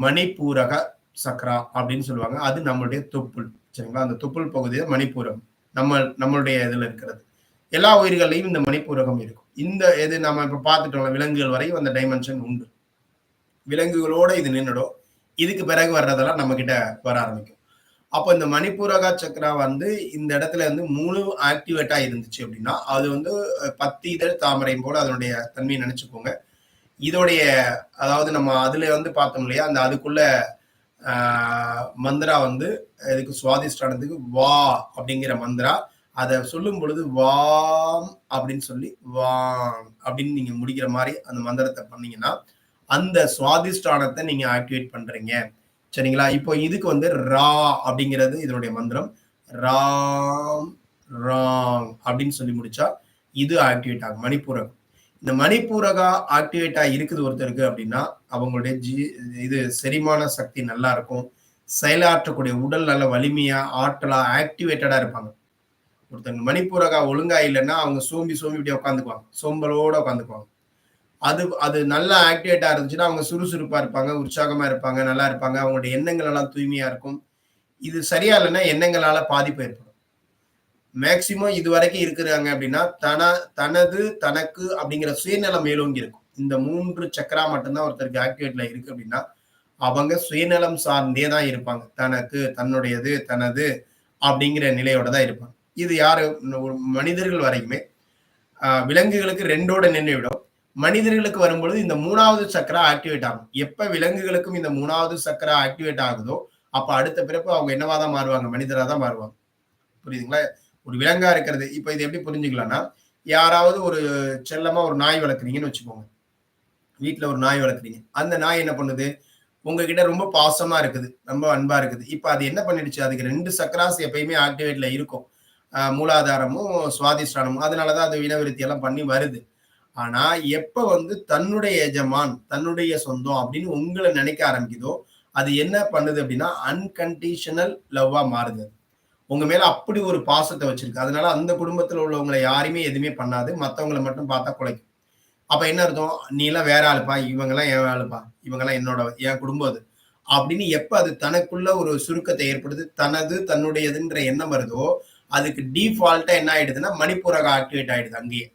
மணிப்பூரக சக்ரா அப்படின்னு சொல்லுவாங்க. அது நம்மளுடைய தொப்புள் சரிங்களா? அந்த தொப்புள் பகுதியை மணிப்பூரம். நம்ம நம்மளுடைய இதுல இருக்கிறது. எல்லா உயிர்களையும் இந்த மணிப்பூரகம் இருக்கும். இந்த இது நம்ம இப்ப பார்த்துட்டோம் விலங்குகள் வரையும் அந்த டைமென்ஷன் உண்டு. விலங்குகளோட இது நின்றுடும். இதுக்கு பிறகு வர்றதெல்லாம் நம்ம கிட்ட வர ஆரம்பிக்கும். அப்போ இந்த மணிப்பூரகா சக்கரா வந்து இந்த இடத்துல வந்து மூணு ஆக்டிவேட்டா இருந்துச்சு அப்படின்னா அது வந்து பத்து இதழ் தாமரையும் போல அதனுடைய தன்மையை நினைச்சுக்கோங்க. இதோடைய அதாவது நம்ம அதுல வந்து பார்த்தோம் இல்லையா அந்த அதுக்குள்ள மந்திரா வந்து இதுக்கு சுவாதிஷ்டானத்துக்கு வா அப்படிங்கிற மந்திரா அதை சொல்லும் பொழுது வாம் அப்படின்னு சொல்லி வாம் அப்படின்னு நீங்க முடிக்கிற மாதிரி அந்த மந்திரத்தை பண்ணீங்கன்னா அந்த சுவாதிஷ்டானத்தை நீங்க ஆக்டிவேட் பண்றீங்க. சரிங்களா? இப்போ இதுக்கு வந்து ரா அப்படிங்கிறது இதனுடைய மந்திரம். ராம் ராங் அப்படின்னு சொல்லி முடிச்சா இது ஆக்டிவேட் ஆகும். மணிப்பூரகம். இந்த மணிப்பூரகா ஆக்டிவேட்டா இருக்குது ஒருத்தருக்கு அப்படின்னா அவங்களுடைய ஜி இது செரிமான சக்தி நல்லா இருக்கும். செயலாற்றக்கூடிய உடல் நல்ல வலிமையா ஆற்றலா ஆக்டிவேட்டடா இருப்பாங்க. ஒருத்தங்க மணிப்பூரகா ஒழுங்கா இல்லைன்னா அவங்க சோம்பி சோம்பி இப்படி உட்காந்துக்குவாங்க. சோம்பலோட உட்காந்துக்குவாங்க. அது அது நல்லா ஆக்டிவேட்டா இருந்துச்சுன்னா அவங்க சுறுசுறுப்பா இருப்பாங்க உற்சாகமா இருப்பாங்க நல்லா இருப்பாங்க. அவங்களுடைய எண்ணங்கள் எல்லாம் தூய்மையா இருக்கும். இது சரியா இல்லைன்னா எண்ணங்களால பாதிப்பு ஏற்படும். மேக்சிமம் இது வரைக்கும் இருக்கிறாங்க அப்படின்னா தன தனது தனக்கு அப்படிங்கிற சுயநலம் மேலோங்கி இருக்கும். இந்த மூன்று சக்கரா மட்டும்தான் ஒருத்தருக்கு ஆக்டிவேட்ல இருக்கு அப்படின்னா அவங்க சுயநலம் சார்ந்தே தான் இருப்பாங்க. தனக்கு தன்னுடையது தனது அப்படிங்கிற நிலையோட தான் இருப்பாங்க. இது யாரு? மனிதர்கள் வரைக்குமே விலங்குகளுக்கு ரெண்டோட நின்றுவிடும் மனிதர்களுக்கு வரும்பொழுது இந்த மூணாவது சக்கரா ஆக்டிவேட் ஆகும். எப்ப விலங்குகளுக்கும் இந்த மூணாவது சக்கரா ஆக்டிவேட் ஆகுதோ அப்ப அடுத்த பிறப்பு அவங்க என்னவா தான் மாறுவாங்க? மனிதரா தான் மாறுவாங்க. புரியுதுங்களா? ஒரு விலங்கா இருக்கிறது. இப்ப இது எப்படி புரிஞ்சுக்கலாம்னா யாராவது ஒரு செல்லமா ஒரு நாய் வளர்க்குறீங்கன்னு வச்சுக்கோங்க. வீட்டுல ஒரு நாய் வளர்க்குறீங்க. அந்த நாய் என்ன பண்ணுது? உங்ககிட்ட ரொம்ப பாசமா இருக்குது. ரொம்ப அன்பா இருக்குது. இப்ப அது என்ன பண்ணிடுச்சு? அதுக்கு ரெண்டு சக்கராஸ் எப்பயுமே ஆக்டிவேட்ல இருக்கும். மூலாதாரமும் சுவாதிஷ்டானமும். அதனாலதான் அது இனவிருத்தி எல்லாம் பண்ணி வருது. ஆனா எப்ப வந்து தன்னுடைய எஜமான் தன்னுடைய சொந்தம் அப்படின்னு உங்களை நினைக்க ஆரம்பிக்குதோ அது என்ன பண்ணுது அப்படின்னா அன்கண்டிஷனல் லவ்வா மாறுது உங்க மேல அப்படி ஒரு பாசத்தை வச்சிருக்கு. அதனால அந்த குடும்பத்துல உள்ளவங்களை யாருமே எதுவுமே பண்ணாது. மத்தவங்களை மட்டும் பார்த்தா குலைக்கும். அப்ப என்ன அர்த்தம்? நீ எல்லாம் வேற ஆளுப்பா. இவங்கெல்லாம் என் ஆளுப்பா. இவங்கெல்லாம் என்னோட என் குடும்பம் அது. அப்படின்னு எப்ப அது தனக்குள்ள ஒரு சுருக்கத்தை ஏற்படுது தனது தன்னுடையதுன்ற எண்ணம் வருதோ அதுக்கு டிஃபால்ட்டா என்ன ஆயிடுதுன்னா மணிப்பூரக ஆக்டிவேட் ஆயிடுது அங்கேயே.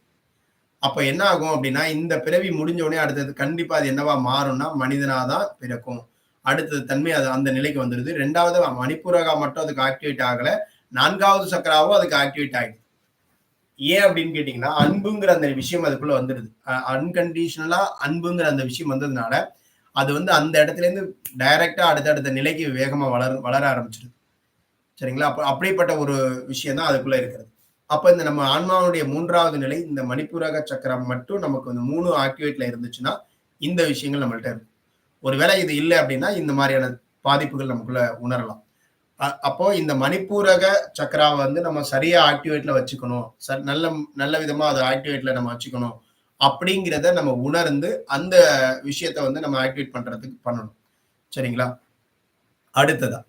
அப்ப என்ன ஆகும் அப்படின்னா இந்த பிறவி முடிஞ்ச உடனே அடுத்தது கண்டிப்பா அது என்னவா மாறும்னா மனிதனாதான் பிறக்கும். அடுத்தது தன்மை அது அந்த நிலைக்கு வந்துடுது. ரெண்டாவது மணிப்பூரகா மட்டும் அதுக்கு ஆக்டிவேட் ஆகல. நான்காவது சக்கராவும் அதுக்கு ஆக்டிவேட் ஆகிடுது ஏன் அப்படின்னு கேட்டீங்கன்னா அன்புங்கிற அந்த விஷயம் அதுக்குள்ள வந்துடுது. அன்கண்டிஷனலா அன்புங்கிற அந்த விஷயம் வந்ததுனால அது வந்து அந்த இடத்துல இருந்து டைரக்டா அடுத்தடுத்த நிலைக்கு வேகமா வளர வளர ஆரம்பிச்சிருது சரிங்களா? அப்ப அப்படிப்பட்ட ஒரு விஷயம் தான் அதுக்குள்ள இருக்கிறது. அப்ப இந்த நம்ம ஆன்மாவுடைய மூன்றாவது நிலை இந்த மணிப்பூரக சக்கரம் மட்டும் நமக்கு வந்து மூணு ஆக்டிவேட்ல இருந்துச்சுன்னா இந்த விஷயங்கள் நம்மள்ட்ட இருக்கும். ஒருவேளை இது இல்லை அப்படின்னா இந்த மாதிரியான பாதிப்புகள் நமக்குள்ள உணரலாம். அப்போ இந்த மணிப்பூரக சக்கராவை வந்து நம்ம சரியா ஆக்டிவேட்ல வச்சுக்கணும். நல்ல நல்ல விதமா அதை ஆக்டிவேட்ல நம்ம வச்சுக்கணும் அப்படிங்கிறத நம்ம உணர்ந்து அந்த விஷயத்த வந்து நம்ம ஆக்டிவேட் பண்றதுக்கு பண்ணணும். சரிங்களா? அடுத்ததா.